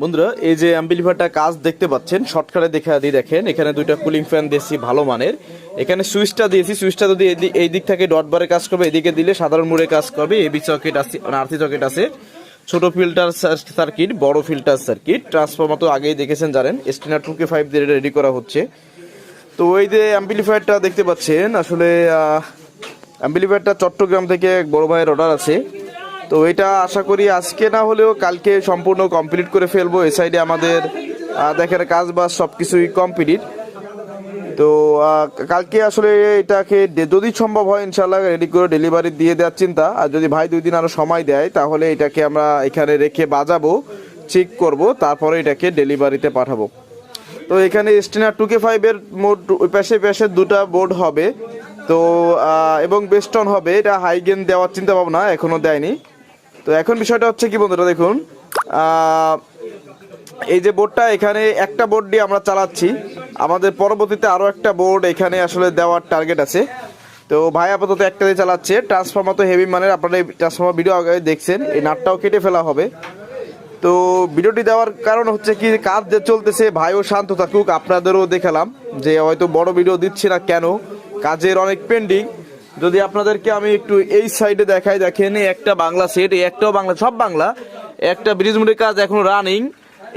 বন্ধুরা, এই যে অ্যাম্বিলিফারটা কাজ দেখতে পাচ্ছেন, শর্টকাটে দেখে দিই দেখেন, এখানে দুইটা কুলিং ফ্যান দিয়েছি, ভালো মানের। এখানে সুইচটা দিয়েছি, সুইচটা যদি এই দিক থেকে ডট বারে কাজ করবে, এদিকে দিলে সাধারণ মোড়ে কাজ করবে এবি সকেট আছে মানে আরসি সকেট আছে। ছোট ফিল্টার সার্কিট, বড় ফিল্টার সার্কিট, ট্রান্সফর্মার তো আগেই দেখেছেন জানেন এসটিনা টু কে ফাইভ দিয়ে রেডি করা হচ্ছে। তো ওই যে অ্যাম্পিলিফায়ারটা দেখতে পাচ্ছেন, আসলে অ্যাম্পিলিফায়ারটা চট্টগ্রাম থেকে এক বড় ভাইয়ের অর্ডার আছে। তো এটা আশা করি আজকে না হলেও কালকে সম্পূর্ণ কমপ্লিট করে ফেলব। এ সাইডে আমাদের দেখেন কাজ বাজ সব কিছুই কমপ্লিট তো কালকে আসলে এটাকে যদি সম্ভব হয় ইনশাল্লাহ রেডি করে ডেলিভারি দিয়ে দেওয়ার চিন্তা। আর যদি ভাই দুই দিন আরও সময় দেয়, তাহলে এটাকে আমরা এখানে রেখে বাজাবো চেক করব, তারপরে এটাকে ডেলিভারিতে পাঠাবো। তো এখানে স্টিনা টু কে ফাইভের মোট পাশে পাশে দুটা বোর্ড হবে। তো এবং বেস্টন হবে। এটা হাইগেন দেওয়ার চিন্তা ভাবনা এখনও দেয়নি। তো এখন বিষয়টা হচ্ছে কি বন্ধুরা, দেখুন এই যে বোর্ডটা এখানে একটা বোর্ড দিয়ে আমরা চালাচ্ছি। আমাদের পরবর্তীতে আরও একটা বোর্ড এখানে আসলে দেওয়ার টার্গেট আছে। তো ভাই আপাতত একটা দিয়ে চালাচ্ছে। ট্রান্সফর্মার তো হেভি মানের, আপনারা এই ট্রান্সফর্মার ভিডিও আগে দেখছেন, এই নাটটাও কেটে ফেলা হবে। তো ভিডিওটি দেওয়ার কারণ হচ্ছে কি, কাজ যে চলতেছে, ভাইও শান্ত থাকুক, আপনাদেরও দেখালাম যে হয়তো বড় ভিডিও দিচ্ছি না কেন, কাজের অনেক পেন্ডিং যদি আপনাদেরকে আমি একটু এই সাইডে দেখাই, দেখেন একটা বাংলা সেট এই একটাও বাংলা, সব বাংলা। একটা ব্রিজ মুড়ির কাজ এখন রানিং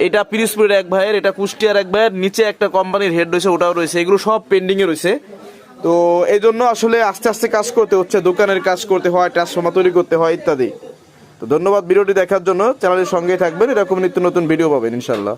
এটা পিরিসপুরের এক ভাইয়ের, এটা কুষ্টিয়ার এক ভাইয়ের, নিচে একটা কোম্পানির হেড রয়েছে, ওটাও রয়েছে। এগুলো সব পেন্ডিং এ রয়েছে। তো এই জন্য আসলে আস্তে আস্তে কাজ করতে হচ্ছে, দোকানের কাজ করতে হয় ট্রান্সফর্মার তৈরি করতে হয়, ইত্যাদি। তো ধন্যবাদ ভিডিওটি দেখার জন্য। চ্যানেলের সঙ্গে থাকবেন, এরকম নিত্য নতুন ভিডিও পাবেন ইনশাল্লাহ